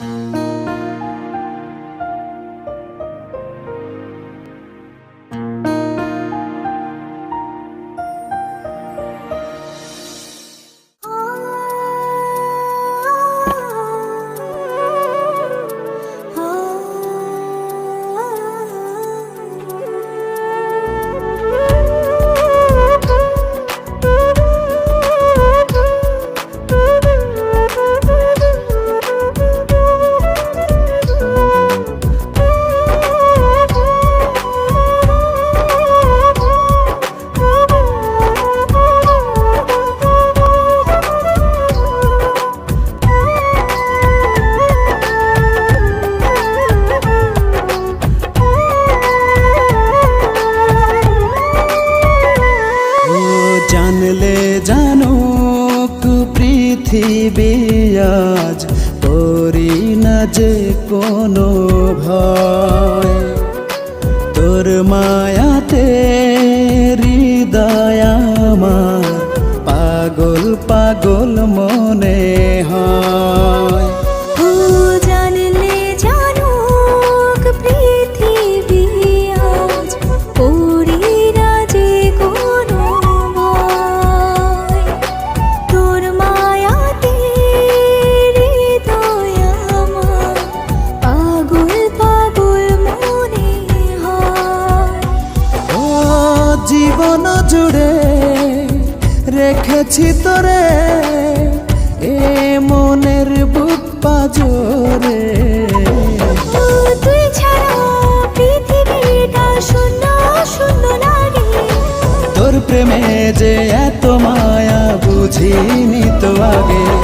ও পৃথিবী আজ করি না যে কোনো ভয়। রেখেছি তোরে এ মনের বুক পাজরে। তুই ছাড়া পৃথিবীটা শূন্য শূন্য লাগে। তোর প্রেমে যে এত মায়া বুঝিনি তো আগে।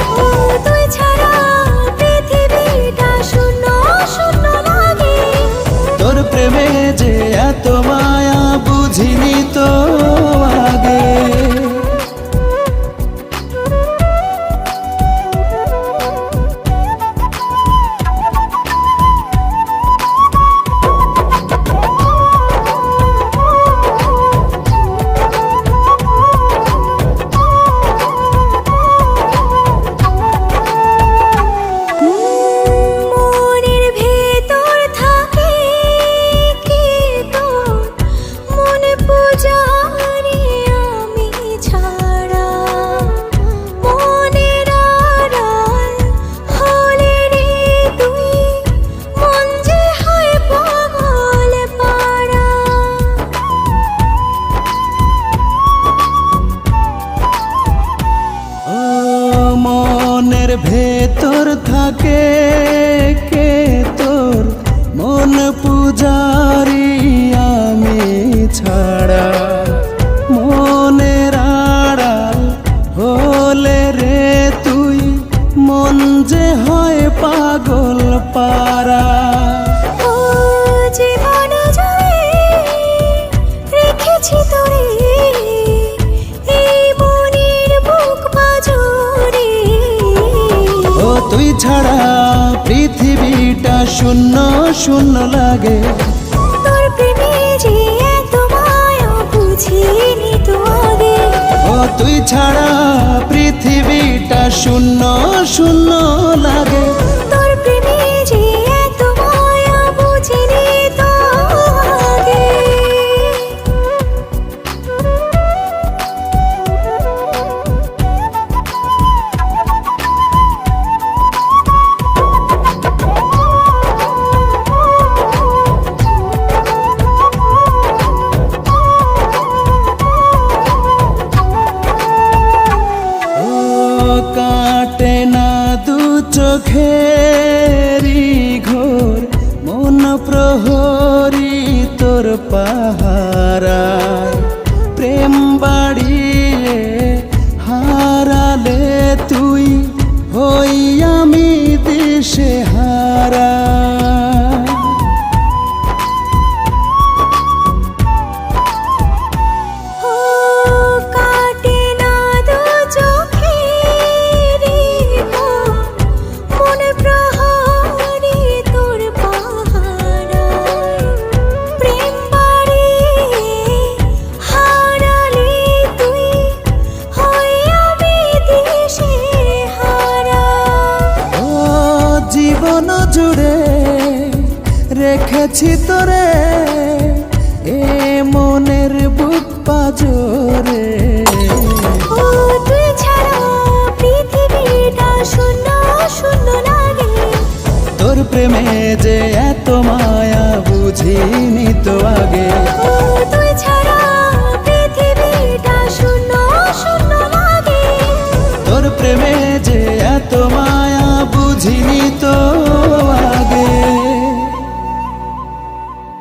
ভেতর থাকে কে তোর মন তুই ছাড়া পৃথিবীটা শূন্য শূন্য লাগে। তোর প্রেমে যে এত বুঝিনি তো আগে ও তুই ছাড়া পৃথিবীটা শূন্য শূন্য লাগে। কাটে না দু চোখেরি ঘোর মন প্রহরী তোর পাহারায় রেখেছি তোরে এ মনের বুক পাজরে। তোর প্রেমে যে এত মায়া বুঝিনি তো আগে। তুই ছাড়া